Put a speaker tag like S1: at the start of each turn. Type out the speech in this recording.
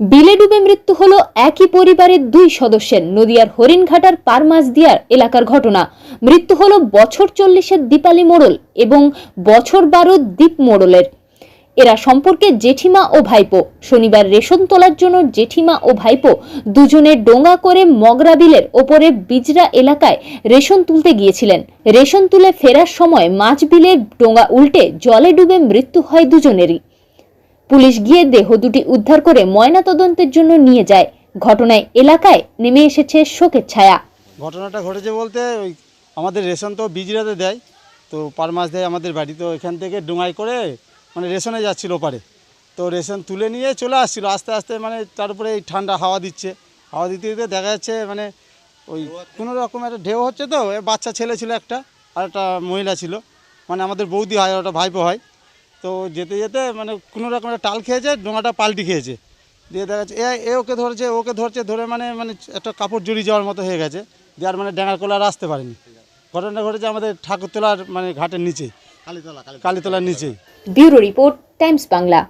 S1: বিলে ডুবে মৃত্যু হলো একই পরিবারের দুই সদস্যের, নদিয়ার হরিণঘাটার পারমাস দিয়ার এলাকার ঘটনা। মৃত্যু হলো বছর চল্লিশের দীপালি মোড়ল এবং বছর বারো দ্বীপ মোড়লের। এরা সম্পর্কে জেঠিমা ও ভাইপো। শনিবার রেশন তোলার জন্য জেঠিমা ও ভাইপো দুজনে ডোঙা করে মগরা বিলের ওপরে বিজরা এলাকায় রেশন তুলতে গিয়েছিলেন। রেশন তুলে ফেরার সময় মাছ বিলে ডোঙা উল্টে জলে ডুবে মৃত্যু হয় দুজনেরই। পুলিশ গিয়ে দেহ দুটি উদ্ধার করে ময়নাতদন্তের জন্য নিয়ে যায়। ঘটনায় এলাকায় নেমে এসেছে শোকের ছায়া।
S2: ঘটনাটা ঘটেছে বলতে ওই আমাদের রেশন তো বিজরাতে দেয়, তো পার মাস দেয় আমাদের বাড়ি, তো এখান থেকে ডোঙাই করে মানে রেশনে যাচ্ছিল ওপারে। তো রেশন তুলে নিয়ে চলে আসছিল, আস্তে আস্তে মানে তার উপরে এই ঠান্ডা হাওয়া দিচ্ছে। হাওয়া দিতে দিতে দেখা যাচ্ছে মানে ওই কোনো রকম একটা ঢেউ হচ্ছে তো বাচ্চা ছেলে ছিল একটা আর একটা মহিলা ছিল। মানে আমাদের বৌদি হয়, ওটা ভাইপো হয়। তো যেতে যেতে মানে কোনো রকম একটা টাল খেয়েছে ডোঙাটা পাল্টি খেয়েছে। দিয়ে দেখা যাচ্ছে এ এ ওকে ধরছে ওকে ধরছে ধরে মানে মানে একটা কাপড় জড়িয়ে যাওয়ার মতো হয়ে গেছে। দিয়ে আর মানে ডেঙ্গার কোলা আর আসতে পারেনি। ঘটনা ঘটেছে আমাদের ঠাকুরতলার মানে ঘাটের নিচে কালীতলা কালীতলার নিচেই
S1: ব্যুরো রিপোর্ট টাইমস বাংলা।